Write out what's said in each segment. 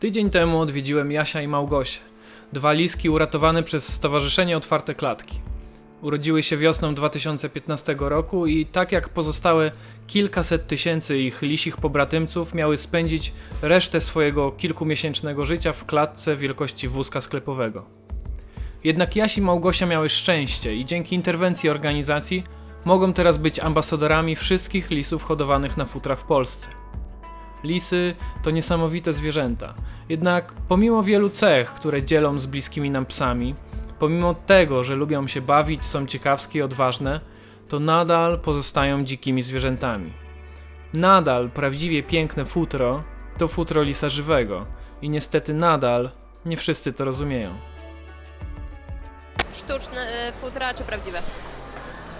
Tydzień temu odwiedziłem Jasia i Małgosię, dwa liski uratowane przez Stowarzyszenie Otwarte Klatki. Urodziły się wiosną 2015 roku i tak jak pozostałe kilkaset tysięcy ich lisich pobratymców miały spędzić resztę swojego kilkumiesięcznego życia w klatce wielkości wózka sklepowego. Jednak Jaś i Małgosia miały szczęście i dzięki interwencji organizacji mogą teraz być ambasadorami wszystkich lisów hodowanych na futra w Polsce. Lisy to niesamowite zwierzęta. Jednak pomimo wielu cech, które dzielą z bliskimi nam psami, pomimo tego, że lubią się bawić, są ciekawskie i odważne, to nadal pozostają dzikimi zwierzętami. Nadal prawdziwie piękne futro to futro lisa żywego i niestety nadal nie wszyscy to rozumieją. Sztuczne y, futra czy prawdziwe?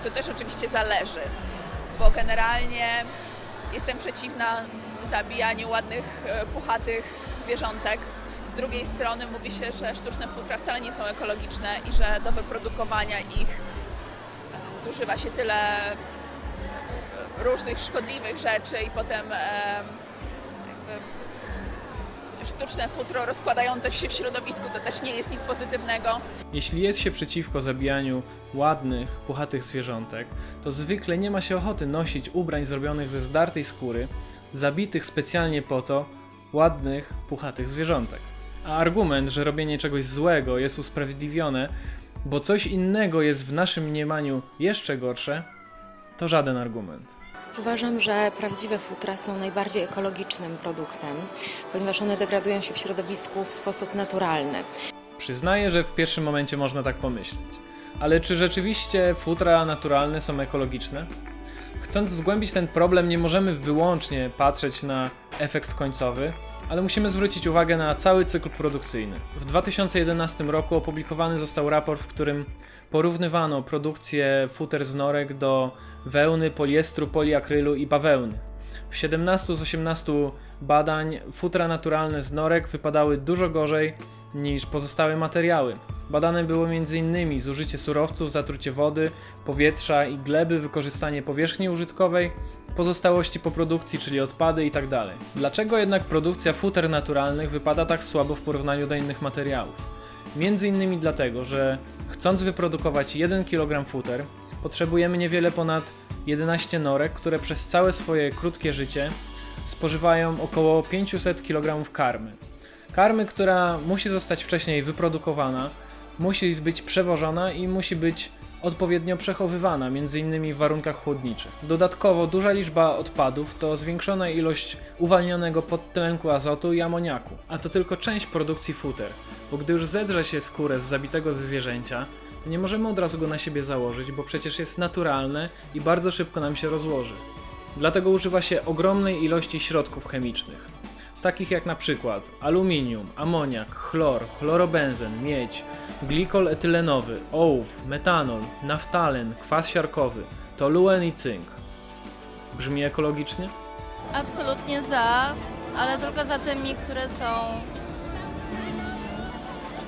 To też oczywiście zależy, bo generalnie jestem przeciwna zabijaniu ładnych, e, puchatych zwierzątek. Z drugiej strony mówi się, że sztuczne futra wcale nie są ekologiczne i że do wyprodukowania ich e, zużywa się tyle e, różnych szkodliwych rzeczy i potem e, sztuczne futro rozkładające się w środowisku to też nie jest nic pozytywnego. Jeśli jest się przeciwko zabijaniu ładnych, puchatych zwierzątek, to zwykle nie ma się ochoty nosić ubrań zrobionych ze zdartej skóry, zabitych specjalnie po to, ładnych, puchatych zwierzątek. A argument, że robienie czegoś złego jest usprawiedliwione, bo coś innego jest w naszym mniemaniu jeszcze gorsze, to żaden argument. Uważam, że prawdziwe futra są najbardziej ekologicznym produktem, ponieważ one degradują się w środowisku w sposób naturalny. Przyznaję, że w pierwszym momencie można tak pomyśleć. Ale czy rzeczywiście futra naturalne są ekologiczne? Chcąc zgłębić ten problem, nie możemy wyłącznie patrzeć na efekt końcowy, ale musimy zwrócić uwagę na cały cykl produkcyjny. W 2011 roku opublikowany został raport, w którym porównywano produkcję futer z norek do wełny, poliestru, poliakrylu i bawełny. W 17 z 18 badań futra naturalne z norek wypadały dużo gorzej niż pozostałe materiały. Badane było m.in. zużycie surowców, zatrucie wody, powietrza i gleby, wykorzystanie powierzchni użytkowej, pozostałości po produkcji, czyli odpady itd. Dlaczego jednak produkcja futer naturalnych wypada tak słabo w porównaniu do innych materiałów? Między innymi dlatego, że chcąc wyprodukować 1 kg futer, potrzebujemy niewiele ponad 11 norek, które przez całe swoje krótkie życie spożywają około 500 kg karmy. Karmy, która musi zostać wcześniej wyprodukowana, musi być przewożona i musi być odpowiednio przechowywana, m.in. w warunkach chłodniczych. Dodatkowo duża liczba odpadów to zwiększona ilość uwalnionego podtlenku azotu i amoniaku, a to tylko część produkcji futer, bo gdy już zedrze się skórę z zabitego zwierzęcia, to nie możemy od razu go na siebie założyć, bo przecież jest naturalne i bardzo szybko nam się rozłoży. Dlatego używa się ogromnej ilości środków chemicznych, takich jak na przykład aluminium, amoniak, chlor, chlorobenzen, miedź, glikol etylenowy, ołów, metanol, naftalen, kwas siarkowy, toluen i cynk. Brzmi ekologicznie? Absolutnie za, ale tylko za tymi, które są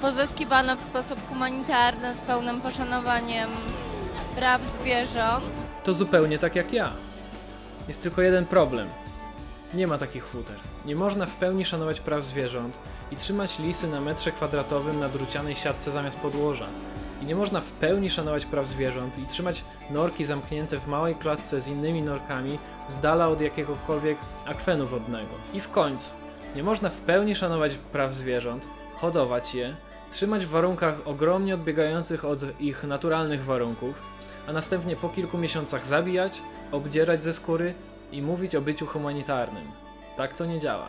pozyskiwane w sposób humanitarny, z pełnym poszanowaniem praw zwierząt. To zupełnie tak jak ja. Jest tylko jeden problem. Nie ma takich futer. Nie można w pełni szanować praw zwierząt i trzymać lisy na metrze kwadratowym na drucianej siatce zamiast podłoża. I nie można w pełni szanować praw zwierząt i trzymać norki zamknięte w małej klatce z innymi norkami z dala od jakiegokolwiek akwenu wodnego. I w końcu, nie można w pełni szanować praw zwierząt, hodować je, trzymać w warunkach ogromnie odbiegających od ich naturalnych warunków, a następnie po kilku miesiącach zabijać, obdzierać ze skóry i mówić o byciu humanitarnym. Tak to nie działa.